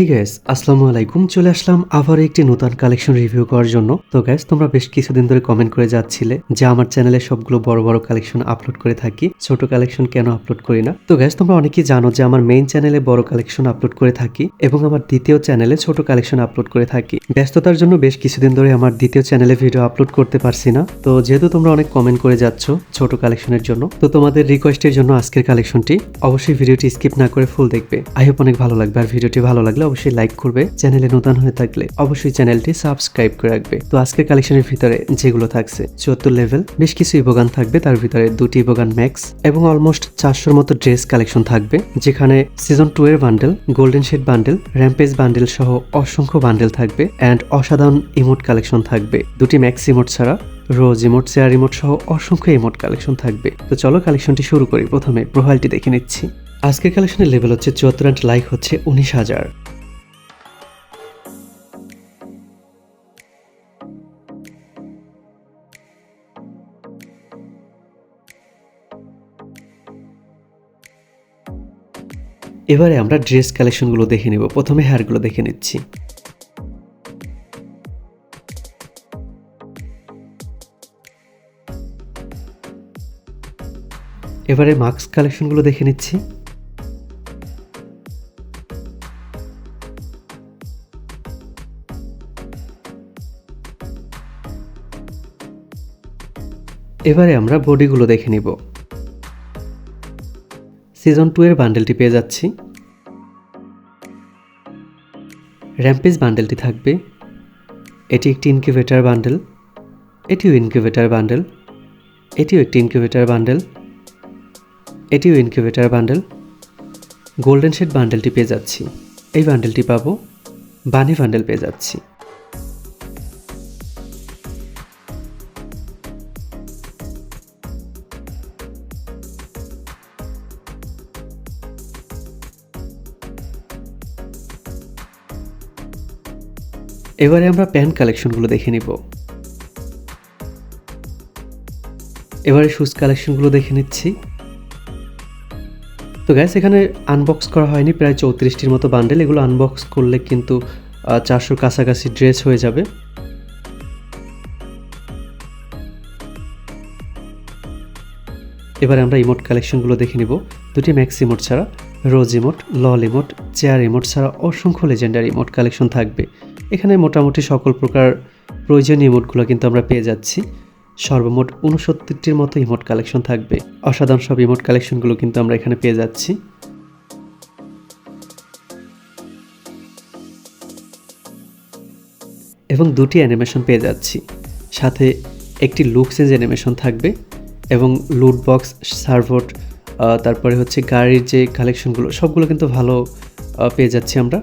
High gas আসসালামু আলাইকুম। চলে আসলাম আবার একটি নতুন কালেকশন রিভিউ করার জন্য। তো গ্যাস তোমরা বেশ কিছুদিন ধরে কমেন্ট করে যাচ্ছিলে যে আমার চ্যানেলে সবগুলো বড় বড় কালেকশন আপলোড করে থাকি। ছোট কালেকশন কেন আপলোড করি না? তো গ্যাস তোমরা অনেকেই জানো যে আমার মেইন চ্যানেলে বড় কালেকশন আপলোড করে থাকি এবং আমার দ্বিতীয় চ্যানেলে ছোট কালেকশন আপলোড করে থাকি। ব্যস্ততার জন্য বেশ কিছুদিন ধরে আমার দ্বিতীয় চ্যানেলে ভিডিও আপলোড করতে পারছি না। তো যেহেতু তোমরা অনেক কমেন্ট করে যাচ্ছ ছোট কালেকশনের জন্য, তো তোমাদের রিকোয়েস্টের জন্য আজকের কালেকশনটি অবশ্যই ভিডিওটি স্কিপ না করে ফুল দেখবে। আই হোপ অনেক ভালো লাগবে। আর ভিডিওটি ভালো লাগলে অবশ্যই লাইক করবে, চ্যানেলে নতুন হয়ে থাকলে অবশ্যই চ্যানেলটি সাবস্ক্রাইব করে রাখবে। তো আজকের কালেকশনের ভিতরে যেগুলো থাকছে, চুয়াত্তর লেভেল বেশ কিছু ইবোগান থাকবে, তার ভিতরে দুটি ইবোগান ম্যাক্স এবং অলমোস্ট চারশোর মতো ড্রেস কালেকশন থাকবে, যেখানে সিজন টু এর bundle golden shade bundle rampage bundle সহ অসংখ্য বান্ডেল থাকবে অ্যান্ড অসাধারণ ইমোট কালেকশন থাকবে। দুটি ম্যাক্স ইমোট ছাড়া রোজ ইমোট চেয়ার ইমোট সহ অসংখ্য ইমোট কালেকশন থাকবে। তো চলো কালেকশনটি শুরু করি, প্রথমে প্রোফাইলটি দেখে নিচ্ছি। আজকের কালেকশনের লেভেল হচ্ছে চুয়াত্তর অ্যান্ড লাইক হচ্ছে উনিশ হাজার। এবারে আমরা ড্রেস কালেকশনগুলো দেখে নেব। প্রথমে হেয়ারগুলো দেখে নিচ্ছি। এবারে মাস্ক কালেকশনগুলো দেখে নিচ্ছি। এবারে আমরা বডিগুলো দেখে নিব। সিজন টু এর বান্ডেলটি পেয়ে যাচ্ছি। র্যাম্পেজ বান্ডেলটি থাকবে। এটি একটি ইনকিউবেটার বান্ডেল। এটিও ইনকিউবেটার বান্ডেল। এটিও একটি ইনকিউবেটার বান্ডেল। এটিও ইনকিউবেটার বান্ডেল। গোল্ডেন শেড বান্ডেলটি পেয়ে যাচ্ছি। এই বান্ডেলটি পাবো। বানি বান্ডেল পেয়ে যাচ্ছি। এবারে আমরা প্যান্ট কালেকশনগুলো দেখে নিব। এবারে শুজ কালেকশনগুলো দেখে নিচ্ছি। তো গ্যাস এখানে আনবক্স করা হয়নি, প্রায় চৌত্রিশটির মতো বান্ডেল এগুলো আনবক্স করলে কিন্তু চারশোর কাছাকাছি ড্রেস হয়ে যাবে। এবারে আমরা ইমোট কালেকশনগুলো দেখে নিব, দুটি ম্যাক্স ইমোট ছাড়া। Rose emote lol emote chair emote ছাড়া অসংখ্য লেজেন্ডারি ইমোট কালেকশন থাকবে। এখানে মোটামুটি সকল প্রকার প্রয়োজনীয় ইমোটগুলো কিন্তু আমরা পেয়ে যাচ্ছি। সর্বমোট উনসত্তরটির মতো ইমোট কালেকশন থাকবে। অসাধারণ সব ইমোট কালেকশনগুলো কিন্তু আমরা এখানে পেয়ে যাচ্ছি। এবং দুটি অ্যানিমেশন পেয়ে যাচ্ছি। সাথে একটি লুক চেঞ্জ অ্যানিমেশন থাকবে এবং লুট বক্স সার্ভোট তারপরে হচ্ছে গাড়ির যে কালেকশনগুলো সবগুলো কিন্তু ভালো পেয়ে যাচ্ছি আমরা।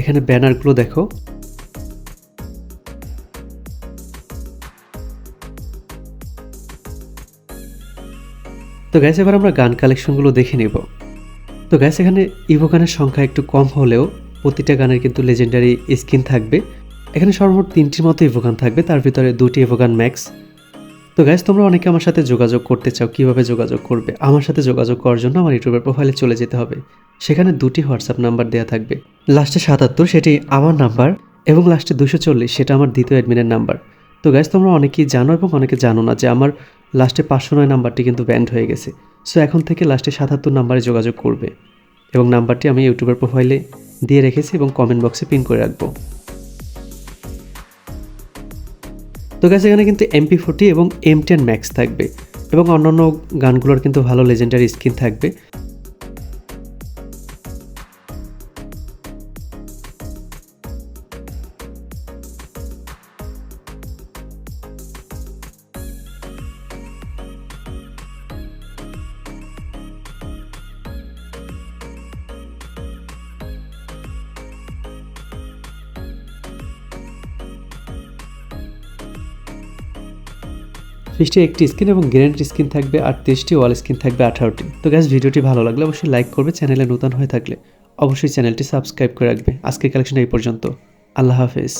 এখানে ব্যানারগুলো দেখো। তো গ্যাস এবার আমরা গান কালেকশনগুলো দেখে নেব। তো গ্যাস এখানে ইভো গানের সংখ্যা একটু কম হলেও প্রতিটা গানের কিন্তু লেজেন্ডারি স্কিন থাকবে। এখানে সর্বমোট তিনটির মতো ইভোগান থাকবে, তার ভিতরে দুটি ইভোগান ম্যাক্স তো গ্যাস তোমরা অনেকে আমার সাথে যোগাযোগ করতে চাও, কীভাবে যোগাযোগ করবে? আমার সাথে যোগাযোগ করার জন্য আমার ইউটিউবের প্রোফাইলে চলে যেতে হবে। সেখানে দুটি হোয়াটসঅ্যাপ নাম্বার দেওয়া থাকবে। লাস্টে সাতাত্তর, সেটি আমার নাম্বার এবং লাস্টে দুশো চল্লিশ, সেটা আমার দ্বিতীয় অ্যাডমিনের নাম্বার তো গ্যাস তোমরা অনেকেই জানো এবং অনেকে জানো না যে আমার লাস্টে পাঁচশো নয় নাম্বারটি কিন্তু ব্যান্ড হয়ে গেছে। সো এখন থেকে লাস্টে সাতাত্তর নাম্বারে যোগাযোগ করবে। এবং নাম্বারটি আমি ইউটিউবের প্রোফাইলে দিয়ে রেখেছি এবং কমেন্ট বক্সে পিন করে রাখব। তো গেছে এখানে কিন্তু এমপি ফোর্টি এবং এম টেন ম্যাক্স থাকবে এবং অন্যান্য গানগুলোর কিন্তু ভালো লেজেন্ডারি স্কিন থাকবে। ফিসটি একটি স্ক্রিন এবং গ্রেনেড স্ক্রিন থাকবে আর তেইশটি ওয়াল স্ক্রিন থাকবে আঠারোটি। তো গ্যাস ভিডিওটি ভালো লাগলে অবশ্যই লাইক করবে চ্যানেলে নতুন হয়ে থাকলে অবশ্যই চ্যানেলটি সাবস্ক্রাইব করে রাখবে। আজকের কালেকশন এই পর্যন্ত। আল্লাহ হাফেজ।